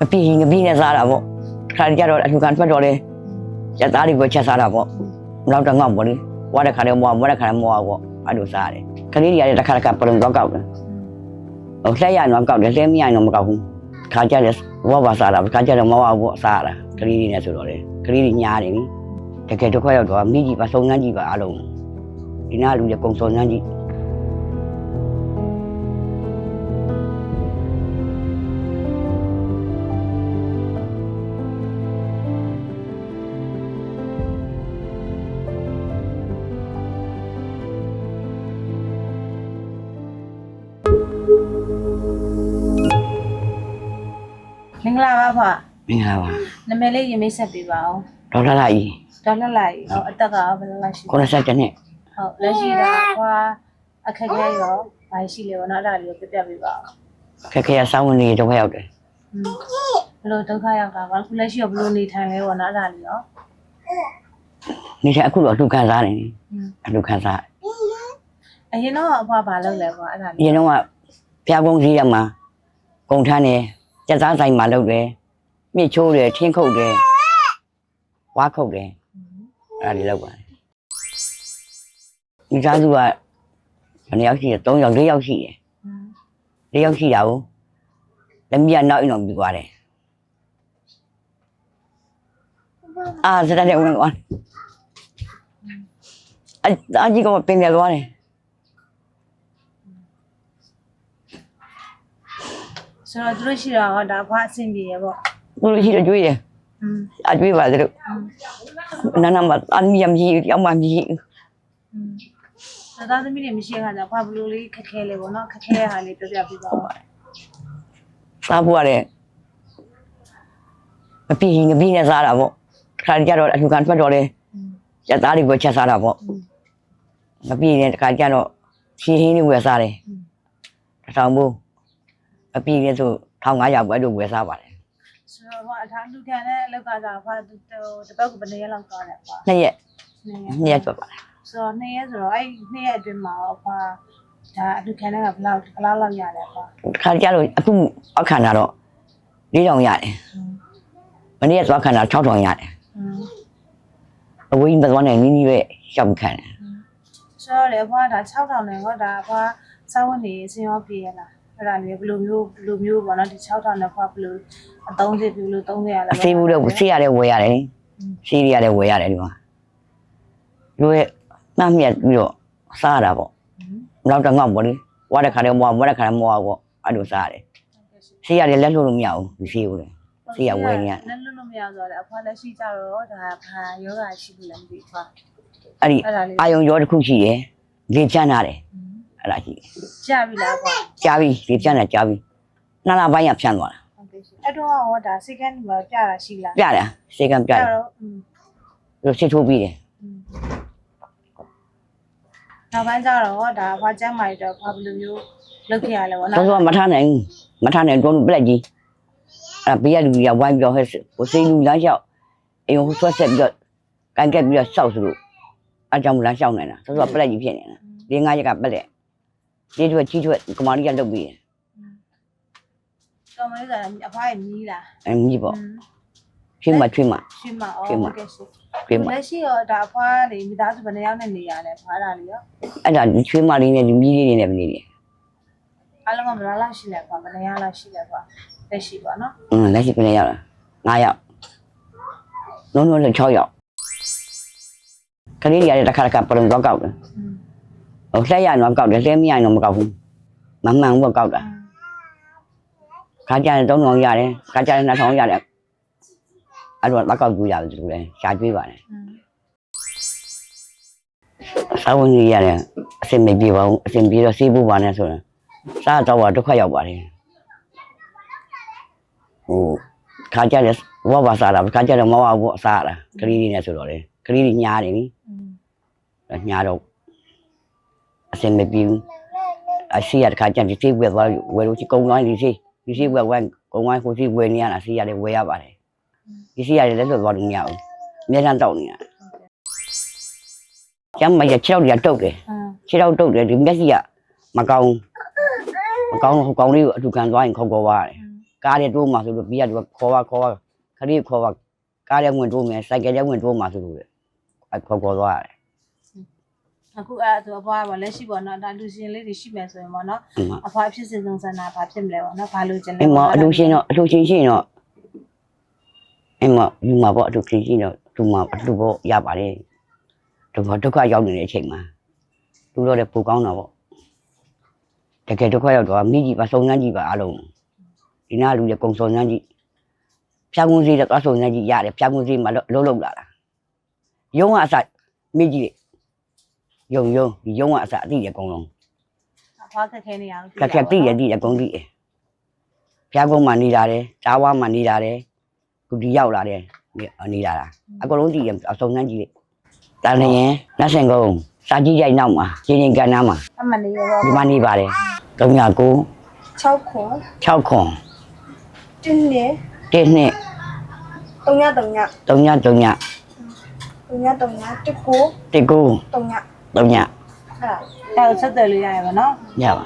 မပြီးရင်ငပြီးနဲ့စားတာပေါ့ခါကြတော့အလူကန်ထွက်တော့လေရက်သားတွေကိုချက်စားတာပေါ့နောက်တော့ငေါ့ပေါ့လေဝါတဲ့ခါလေးမောဝါတဲ့ခါလေးမောပေါ့အဲ့လိုစားတယ်ကလေးတွေကလည်းတစ်ခါတစ်ခါပလုံတော့ကောက်တယ်ဟိုလှက်ရရင်တော့ကောက်တယ်လှဲမရရင်တော့မကောက်ဘူးခါကြတယ်ဝါပါစားတာခါကြတယ်မောဝါပေါ့စားတာကလေးတွေနဲ့ဆိုတော့လေကလေးတွေညားတယ်နိတကယ်တော့ခွက်ရောက်တော့မိကြီးပါစုံနှမ်းကြီးပါအားလုံးဒီနာလူတွေကုံစုံနှမ်းကြီး္ဂလာပါဖွာမင်္ဂလာပါနာမည်လေးရင်မိတ်ဆက်ပေးပါဦးဒေါက်တာလာကြီးဒေါက်တာလာကြီးဟောအသက်ကဘယ်လောက်ရှိလဲ90နှစ်ဟုတ်လက်ရှိတော့ဖွာအခက်ခဲရောဘာရှိလဲဘောနော်အဲ့ဒါလေးကိုပြပြပေးပါဦးအခက်ခဲရစောင်းဝင်နေတော့ရောက်တယ်ဘယ်လိုဒုက္ခရောက်တာဘာခုလက်ရှိရောဘယ်လိုနေထိုင်လဲဘောနော်အဲ့ဒါလေးရောနေထိုင်အခုတော့လူခံစားနေတယ်အလူခံစားအရင်တော့အဖွာဘာလုပ်လဲဘောအဲ့ဒါလေးအရင်တော့ကဖျားကုန်းကြီးရောက်မှာကုန်ထမ်းတယ် ကြက်သားဆိုင်မှာလုပ်တယ်မြစ်ချိုးတယ်ထင်းခုတ်တယ်ဝါခုတ်တယ်အဲ့ဒါတွေလုပ်ပါတယ်ဒီသားစုကဘယ်နှစ်ယောက်ရှိလဲ3ယောက်4ယောက်ရှိတယ်อืม4ယောက်ရှိတာကိုလက်မြတ်နောက်ရင်တော့ပြီးသွားတယ်အာစတဲ့ဝင်သွားအအကြီးကပင်ပြသွားတယ် ဆိုတော့သူတို့ရှိတာကဒါဘွားအဆင်ပြေရပေါ့တို့ရှိတော့ကြွေးတယ်အကြွေးပါသေးလို့နာနာမအမီယမီရောက်မမီသာသမီးတွေမရှိခါကြဘွားဘလို့လေးခက်ခဲလေးပေါ့နော်ခက်ခဲရဟာလေးပြောပြပြပါဦးစားဖို့ရတယ်မပြီးငပြီးနဲ့စားတာပေါ့ခါကြတော့အလူခံထွက်တော့လေချက်သားတွေကိုချက်စားတာပေါ့မပြီးနဲ့တခါကြတော့ရှည်ဟင်းတွေကိုစားတယ်တထောင်ဘူး မပြီးရင်ဆို1500ပဲလို့ဝယ်စားပါတယ်ဆိုတော့ဟိုအထားလူခံတဲ့အလောက်ကစားဖွာတပတ်ကဘယ်နှစ်ရက်လောက်သွားလဲဖွာနှစ်ရက်နှစ်နှစ်ရက်ကျော်ပါတယ်ဆိုတော့နှစ်ရက်ဆိုတော့အဲ့နှစ်ရက်အတွင်းမှာတော့ဖွာဒါအလူခံတဲ့ကဘယ်လောက်ဘယ်လောက်လောက်ရလဲဖွာခါကြတော့အခုအခမ်းတာတော့4000ရတယ်မနေ့ကသွားခံတာ6000ရတယ်อืมအဝေးကြီးမသွားနိုင်နီးနီးပဲရှောက်ခံတယ်ဆိုတော့လေဖွာဒါ6000နဲ့ဟောဒါဖွာစောင်းဝင်နေစင်ရောပြေးရလား အဲ့ဒါမျိုးဘယ်လိုမျိုးဘယ်လိုမျိုးပေါ့နော်ဒီ6000နဲ့ဖွာဘယ်လိုအသုံးစစ်ဘယ်လိုသုံးရလဲအသေးဘူးတော့ဆေးရတယ်ဝယ်ရတယ်ဆေးရတယ်ဝယ်ရတယ်ဒီမှာလူရဲ့နှမ်းမြက်ပြီးတော့စားရတာပေါ့နောက်တော့ငေါ့ပေါ့လေဝါတဲ့ခါလေးမောဝါတဲ့ခါလေးမောပေါ့အဲ့လိုစားရတယ်ဆေးရတယ်လက်လို့လို့မရဘူးဒီဆေးကိုလေဆေးရဝယ်နေရလက်လွတ်လို့မရဆိုတော့လေအဖွာလက်ရှိကြတော့ဒါဘာယောဂရှိလို့လည်းမသိဘူးဖွာအဲ့ဒီအဲ့ဒါလေးအာယုံရောတစ်ခုရှိရယ်လေချမ်းလာတယ် အဲ့ဒါရှိတယ်ကြာပြီလားဖွာကြားပြီလေချမ်းလာကြားပြီနှစ်လပိုင်းကဖြန့်သွားတာဟုတ်ကဲ့ရှင်အဲ့တော့ဟောဒါစိတ်ကနေမှာပြတာရှိလားပြတယ်စေကံပြတယ်တော့อืมသူစစ်ထိုးပြီးတယ်နောက်ပိုင်းကျတော့ဒါဘာကျမ်းမာရတော့ဘာဘယ်လိုမျိုးလုပ်ခဲ့ရလဲဗောသူနော်ကမထားနိုင်ဘူးမထားနိုင်တော့ပလက်ကြီးအဲ့ဘေးကလူကြီးကဝိုင်းပြီးတော့ဟဲ့ဟိုစိလူလမ်းလျှောက်အိမ်ဟိုဆွတ်ဆက်ပြီးတော့ကန်ကက်ပြီးတော့စောက်သလိုအကြောင်းမလမ်းလျှောက်နေတာသူကပလက်ကြီးဖြစ်နေတာလေးငါးရက်ကပလက် ပြေးကျွတ်ကြီးကျွတ်ကမာရီကလုပ်ပြီးတယ်တော်မလေးကအဖွားရဲ့မီးလားအင်းကြီးပေါ့ချွေးမချွေးမချွေးမဩဟုတ်ကဲ့ရှင်ချွေးမလက်ရှိတော့ဒါအဖွားလေမိသားစုဘယ်နှယောက်နဲ့နေရလဲဖွားတာလေရောအဲ့ဒါချွေးမလေးနဲ့ဒီမီးလေးနဲ့မနေနေအားလုံးကဘယ်လောက်ရှိလဲဖွားဘယ်နှယောက်လောက်ရှိလဲဖွားလက်ရှိပေါ့နော်အင်းလက်ရှိဘယ်နှယောက်လဲ9ယောက်လုံးလုံး6ယောက်ခလေးတွေရတဲ့တစ်ခါတစ်ခါပရုံတော့ကောက်တယ်อืม ဟိုလှက်ရတော့ကောက်တယ်လှဲမရတော့မကောက်ဘူးမမှန်ဘူးကကောက်တာခါကြရင်၃000ရတယ်ခါကြရင်2000ရတယ်အဲ့တော့လက်ကောက်ကြည့်ရတယ်သူလည်းရှားကြွေးပါတယ်စာဝန်ကြီးရတယ်အစင်မပြေပါဘူးအစင်ပြေတော့စီးဖို့ပါနဲ့ဆိုရင်စားတော့ဒုက္ခရောက်ပါတယ်ဟိုခါကြတယ်ဝါဘာစားတာခါကြတယ်မဝါဘူးအစားတာကလေးလေးနဲ့ဆိုတော့လေကလေးလေးညားတယ်နိညားတော့ အစင်မပြေဘူးအရှိရတခါကျန်ဒီစီးဝယ်သွားဝယ်လို့ချီကုံသွားဒီစီးဒီစီးဝယ်ဝယ်ကုံဝိုင်းကိုစီးဝယ်နေရတာစီးရတယ်ဝယ်ရပါတယ်ဒီစီးရတယ်လည်းလွတ်သွားလို့မရဘူးအများတန်းတောက်နေရကျမ်းမရ6ရောက်တုတ်တယ်อืมခြေတော့တုတ်တယ်ဒီမျက်စိကမကောင်းမကောင်းဟိုကောင်းလေးကိုအထူခံသွားရင်ခေါက်ခေါ်သွားတယ်ကားရဲတိုးမှဆိုလို့ပြီးရတော့ခေါ်ပါခေါ်ပါခရီးခေါ်ပါကားရဲဝင်တိုးမယ်စိုက်ကယ်ရဲဝင်တိုးမှဆိုလို့လေအခေါ်ခေါ်သွားတယ် အခုအဲ့ဒါအဖွားကလက်ရှိပေါ့နော်ဒါလူရှင်လေးတွေရှိမယ်ဆိုရင်ပေါ့နော်အမအဖွားဖြစ်စဉ်ဆုံးစံတာဘာဖြစ်မလဲပေါ့နော်ဘာလို့ကျင်လဲအမအလူရှင်တော့အလူရှင်ရှိရင်တော့အမယူမှာပေါ့အလူရှင်ရှိတော့သူမှာအလူပေါ့ရပါတယ်ဒုက္ခဒုက္ခရောက်နေတဲ့အချိန်မှာသူတော့လည်းပူကောင်းတာပေါ့တကယ်ဒုက္ခရောက်တော့မိကြီးပါစုံစမ်းကြည့်ပါအားလုံးဒီနာလူရဲ့ကုံစုံစမ်းကြည့်ဖြာကုန်စီတော့စုံစမ်းကြည့်ရတယ်ဖြာကုန်စီမှာလုံးလုံးလာတာရုံးကအစမိကြီး ရုံရုံဒီရုံးကအစအတိရအကုန်လုံးအဖွားခက်ခဲနေရအောင်ခက်ခက်တိရတိရအကုန်တိရဖြာကုန်မှနေတာတယ်တားဝါမှနေတာတယ်ခုဒီရောက်လာတယ်နေတာလားအကုန်လုံးတိရအစုံစမ်းကြည့်လိုက်တာနေရင်လက်ဆင်ကုန်စာကြည့်ရိုက်နောက်မှာချင်းချင်းကန်နာမှာအမှန်လေးရောဒီမှာနေပါတယ်39 6ခွန်6ခွန်1နှစ်1နှစ်3ည3ည3ည3ည3ည3ည19 19 3ည 3ညအဲ့ဒါအဲ့ဒါဆက်သွယ်လို့ရရပါနော်ရပါ